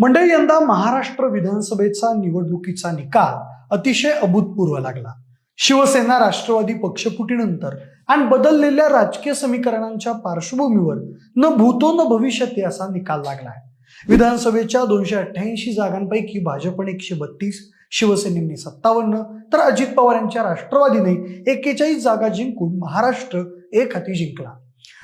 मंडळी यंदा महाराष्ट्र विधानसभेचा निवडणुकीचा निकाल अतिशय अभूतपूर्व लागला. शिवसेना राष्ट्रवादी पक्षफुटीनंतर आणि बदललेल्या राजकीय समीकरणांच्या पार्श्वभूमीवर न भूतो न भविष्यते असा निकाल लागलाय विधानसभेच्या दोनशे अठ्ठ्याऐंशी जागांपैकी भाजपने एकशे बत्तीस शिवसेनेने सत्तावन्न तर अजित पवार यांच्या राष्ट्रवादीने एक्केचाळीस जागा जिंकून महाराष्ट्र एक हाती जिंकला.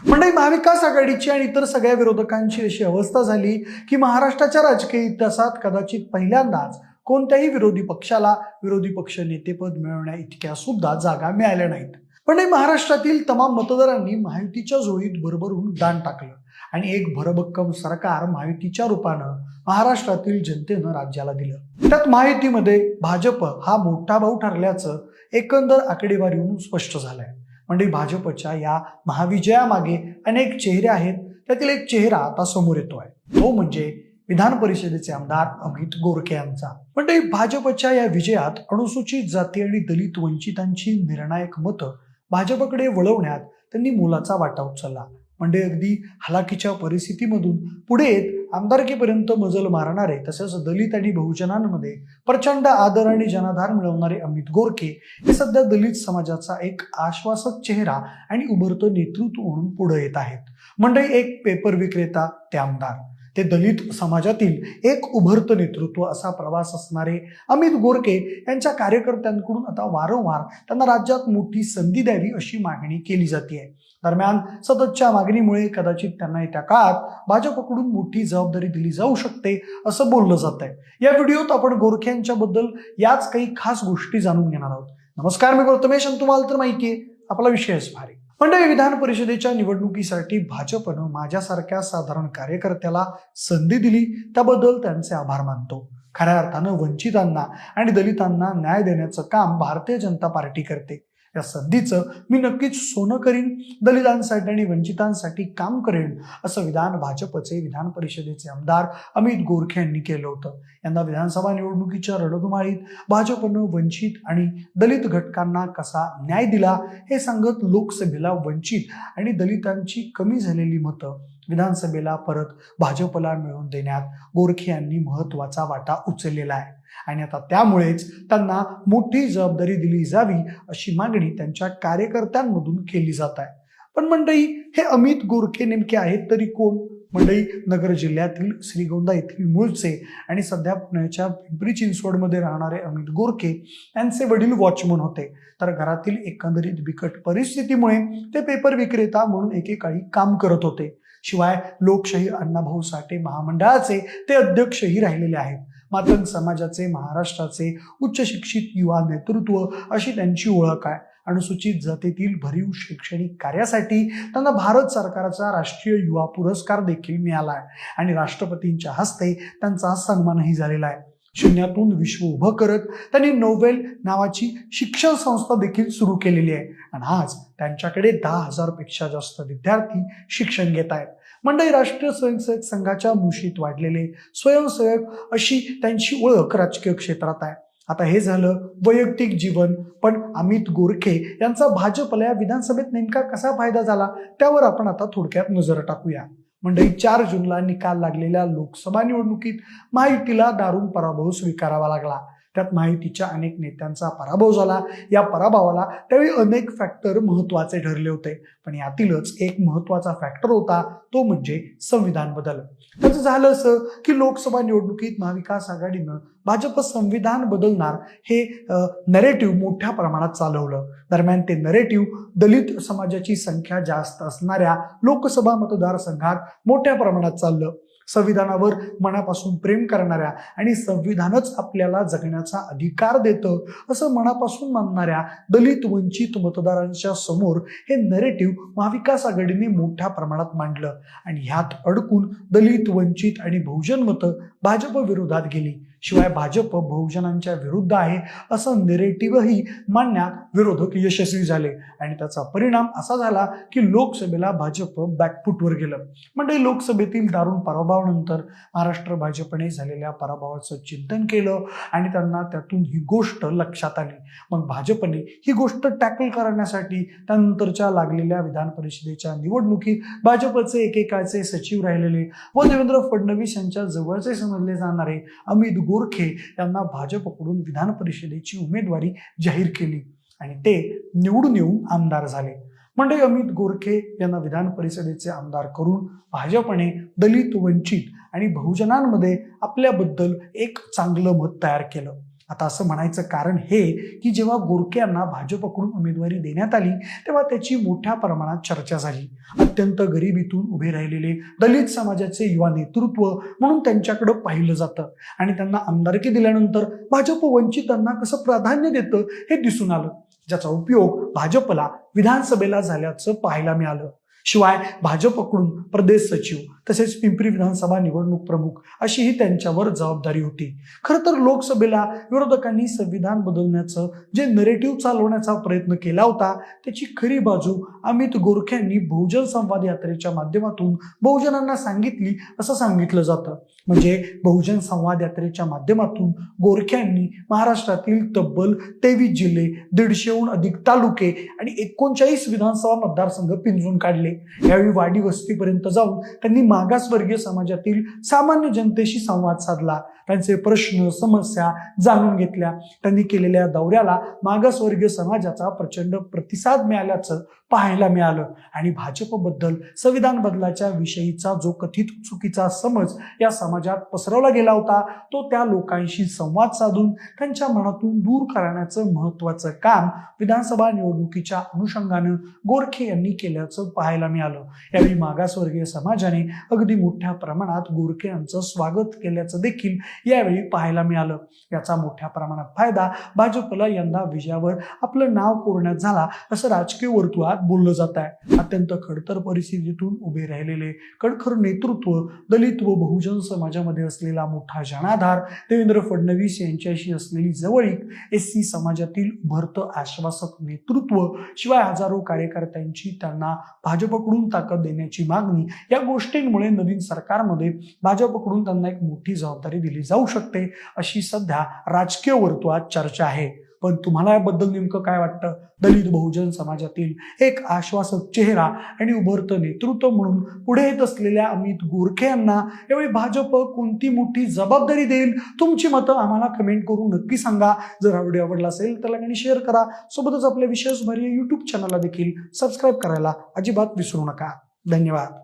मंडळी महाविकास आघाडीची आणि इतर सगळ्या विरोधकांची अशी अवस्था झाली की महाराष्ट्राच्या राजकीय इतिहासात कदाचित पहिल्यांदाच कोणत्याही विरोधी पक्षाला विरोधी पक्ष नेतेपद मिळवण्या इतक्या सुद्धा जागा मिळाल्या नाहीत. पण महाराष्ट्रातील तमाम मतदारांनी महायुतीच्या जोडीत भरभरून दान टाकलं आणि एक भरभक्कम सरकार महायुतीच्या रूपानं महाराष्ट्रातील जनतेनं राज्याला दिलं. त्यात महायुतीमध्ये भाजप हा मोठा भाऊ ठरल्याचं एकंदर आकडेवारीहून स्पष्ट झालंय. म्हणजे भाजपच्या या महाविजयामागे अनेक चेहरे आहेत. त्यातील एक चेहरा आता समोर येतोय. तो म्हणजे विधान परिषदेचे आमदार अमित गोरखे यांचा. म्हणजे भाजपच्या या विजयात अनुसूचित जाती आणि दलित वंचितांची निर्णायक मतं भाजपकडे वळवण्यात त्यांनी मोलाचा वाटा उचलला. म्हणजे अगदी हलाखीच्या परिस्थितीमधून पुढे येत आमदारकीपर्यंत मजल मारणारे तसेच दलित आणि बहुजनांमध्ये प्रचंड आदर आणि जनाधार मिळवणारे अमित गोरखे हे सध्या दलित समाजाचा एक आश्वासक चेहरा आणि उभरतं नेतृत्व म्हणून पुढे येत आहेत. म्हणजे एक पेपर विक्रेता ते आमदार. ते दलित समाजातील एक उभरतं नेतृत्व असा प्रवास असणारे अमित गोरके यांच्या कार्यकर्त्यांकडून आता वारंवार त्यांना राज्यात मोठी संधी द्यावी अशी मागणी केली जाते आहे दरम्यान सततच्या मागणीमुळे कदाचित त्यांना येत्या काळात भाजपकडून मोठी जबाबदारी दिली जाऊ शकते असं बोललं जात आहे या व्हिडिओत आपण गोरखे यांच्याबद्दल याच काही खास गोष्टी जाणून घेणार आहोत. नमस्कार मी गौतमेश आणि तुम्हाला तर माहिती आहे आपला विषयच भारी. मंडळी विधान परिषदेच्या निवडणुकीसाठी भाजपनं माझ्यासारख्या साधारण कार्यकर्त्याला संधी दिली त्याबद्दल त्यांचे आभार मानतो. खऱ्या अर्थानं वंचितांना आणि दलितांना न्याय देण्याचं काम भारतीय जनता पार्टी करते. या संधीचं मी नक्कीच सोनं करीन दलितांसाठी आणि वंचितांसाठी काम करेन असं विधान भाजपचे विधान परिषदेचे आमदार अमित गोरखे यांनी केलं होतं. यंदा विधानसभा निवडणुकीच्या रणधुमाळीत भाजपनं वंचित आणि दलित घटकांना कसा न्याय दिला हे सांगत लोकसभेला वंचित आणि दलितांची कमी झालेली मतं विधानसभेला परत भाजपला मिळवून देण्यात गोरखे यांनी महत्त्वाचा वाटा उचललेला आहे. आणि आता त्यामुळेच त्यांना मोठी जबाबदारी दिली जावी अशी मागणी त्यांच्या कार्यकर्त्यांमधून केली जात आहे. पण मंडळी हे अमित गोरखे नेमके आहेत तरी कोण? मंडळी नगर जिल्ह्यातील श्रीगोंदा येथील मूळचे आणि सध्या पुण्याच्या पिंपरी चिंचवडमध्ये राहणारे अमित गोरखे यांचे वडील वॉचमन होते. तर घरातील एकंदरीत बिकट परिस्थितीमुळे ते पेपर विक्रेता म्हणून एकेकाळी काम करत होते. शिवाय लोकशाही अण्णाभाऊ साठे महामंडळाचे ते अध्यक्षही राहिलेले आहेत. मातंग समाजाचे महाराष्ट्राचे उच्च शिक्षित युवा नेतृत्व अशी त्यांची ओळख आहे. अनुसूचित जातीतील भरीव शैक्षणिक कार्यासाठी त्यांना भारत सरकारचा राष्ट्रीय युवा पुरस्कार देखील मिळाला आहे आणि राष्ट्रपतींच्या हस्ते त्यांचा सन्मानही झालेला आहे. शून्यातून विश्व उभं करत त्यांनी नोवेल नावाची शिक्षण संस्था देखील सुरू केलेली आहे. आणि आज त्यांच्याकडे दहा हजारपेक्षा जास्त विद्यार्थी शिक्षण घेत आहेत. मंडई राष्ट्रीय स्वयंसेवक संघाच्या मुशीत वाढलेले स्वयंसेवक अशी त्यांची ओळख राजकीय क्षेत्रात आहे. आता हे झालं वैयक्तिक जीवन. पण अमित गोरखे यांचा भाजपला या विधानसभेत नेमका कसा फायदा झाला त्यावर आपण आता थोडक्यात नजर टाकूया. मंडळी चार जूनला निकाल लागलेल्या लोकसभा निवडणुकीत महायुतीला दारुण पराभव स्वीकारावा लागला. त्यात माहितीच्या अनेक नेत्यांचा पराभव झाला. या पराभवाला त्यावेळी अनेक फॅक्टर महत्त्वाचे ठरले होते. पण यातीलच एक महत्त्वाचा फॅक्टर होता तो म्हणजे संविधान बदल त्याचं झालं असं की लोकसभा निवडणुकीत महाविकास आघाडीनं भाजप संविधान बदलणार हे नरेटिव्ह मोठ्या प्रमाणात चालवलं. दरम्यान ते नरेटिव्ह दलित समाजाची संख्या जास्त असणाऱ्या लोकसभा मतदारसंघात मोठ्या प्रमाणात चाललं. संविधानावर मनापासून प्रेम करणाऱ्या आणि संविधानच आपल्याला जगण्याचा अधिकार देतं असं मनापासून मानणाऱ्या दलित वंचित मतदारांच्या समोर हे नरेटिव्ह महाविकास आघाडीने मोठ्या प्रमाणात मांडलं. आणि ह्यात अडकून दलित वंचित आणि बहुजन मतं भाजप विरोधात गेली. शिवाय भाजप बहुजनांच्या विरुद्ध आहे असं निरेटिव्हही मांडण्यात विरोधक यशस्वी झाले. आणि त्याचा परिणाम असा झाला की लोकसभेला भाजप बॅकफुटवर गेलं. म्हणजे लोकसभेतील दारुण पराभवानंतर महाराष्ट्र भाजपने झालेल्या पराभवाचं चिंतन केलं आणि त्यांना त्यातून ही गोष्ट लक्षात आली. मग भाजपने ही गोष्ट टॅकल करण्यासाठी त्यानंतरच्या लागलेल्या विधान परिषदेच्या निवडणुकीत भाजपचे एकेकाळचे सचिव राहिलेले व देवेंद्र फडणवीस यांच्या जवळचे समजले जाणारे अमित गोरखे यांना भाजपकडून विधान परिषदेची उमेदवारी जाहीर केली आणि ते निवडून येऊन आमदार झाले. म्हणजे अमित गोरखे यांना विधान परिषदेचे आमदार करून भाजपने दलित वंचित आणि बहुजनांमध्ये आपल्याबद्दल एक चांगलं मत तयार केलं. आता असं म्हणायचं कारण हे की जेव्हा गोरखे यांना भाजपकडून उमेदवारी देण्यात आली तेव्हा त्याची मोठ्या प्रमाणात चर्चा झाली. अत्यंत गरिबीतून उभे राहिलेले दलित समाजाचे युवा नेतृत्व म्हणून त्यांच्याकडे पाहिलं जातं. आणि त्यांना आमदारकी दिल्यानंतर भाजप वंचितांना कसं प्राधान्य देतं हे दिसून आलं. ज्याचा उपयोग भाजपला विधानसभेला झाल्याचं पाहायला मिळालं. शिवाय भाजपकडून प्रदेश सचिव तसेच पिंपरी विधानसभा निवडणूक प्रमुख अशी ही त्यांच्यावर जबाबदारी होती. खरं तर लोकसभेला विरोधकांनी संविधान बदलण्याचं जे नरेटिव्ह चालवण्याचा प्रयत्न केला होता त्याची खरी बाजू अमित गोरख्यांनी बहुजन संवाद यात्रेच्या माध्यमातून बहुजनांना सांगितली असं सांगितलं जातं. म्हणजे बहुजन संवाद यात्रेच्या माध्यमातून गोरख्यांनी महाराष्ट्रातील तब्बल तेवीस जिल्हे दीडशेहून अधिक तालुके आणि एकोणचाळीस विधानसभा मतदारसंघ पिंजून काढले. यावेळी वाडी वस्तीपर्यंत जाऊन त्यांनी मागासवर्गीय समाजातील सामान्य जनतेशी संवाद साधला. त्यांचे प्रश्न समस्या जाणून घेतल्या. त्यांनी केलेल्या दौऱ्याला मागासवर्गीय समाजाचा प्रचंड प्रतिसाद मिळाल्याचं पाहायला मिळालं. आणि भाजपबद्दल संविधान बदलाच्या विषयीचा जो कथित चुकीचा समज या समाजात पसरवला गेला होता तो त्या लोकांशी संवाद साधून त्यांच्या मनातून दूर करण्याचं महत्वाचं काम विधानसभा निवडणुकीच्या अनुषंगानं गोरखे यांनी केल्याचं पाहायला मिळालं. यावेळी मागासवर्गीय समाजाने अगदी मोठ्या प्रमाणात गोरखे यांचं स्वागत केल्याचं देखील यावेळी पाहायला मिळालं. याचा मोठ्या प्रमाणात फायदा भाजपला यंदा विजयावर आपलं नाव कोरण्यात झाला असं राजकीय वर्तुळात बोललं जात आहे. अत्यंत खडतर परिस्थितीतून उभे राहिलेले कडखर नेतृत्व दलित व बहुजन समाजामध्ये असलेला मोठा जनाधार देवेंद्र फडणवीस यांच्याशी असलेली जवळीक एस सी समाजातील उभरतं आश्वासक नेतृत्व शिवाय हजारो कार्यकर्त्यांची त्यांना भाजप भाजपकडून ताकद देण्याची मागणी या गोष्टींमुळे नवीन सरकारमध्ये भाजपकडून त्यांना एक मोठी जबाबदारी दिली जाऊ शकते अशी सध्या राजकीय वर्तुळात चर्चा आहे. पण तुम्हाला याबद्दल नेमकं काय वाटतं? दलित बहुजन समाजातील एक आश्वासक चेहरा आणि उभरतं नेतृत्व म्हणून पुढे येत असलेल्या अमित गोरखे यांना यावेळी भाजप कोणती मोठी जबाबदारी देईल? तुमची मतं आम्हाला कमेंट करून नक्की सांगा. जर हा व्हिडिओ आवडला असेल तर आणि शेअर करा. सोबतच आपल्या विशेष भरीय यूट्यूब चॅनलला देखील सबस्क्राईब करायला अजिबात विसरू नका. धन्यवाद.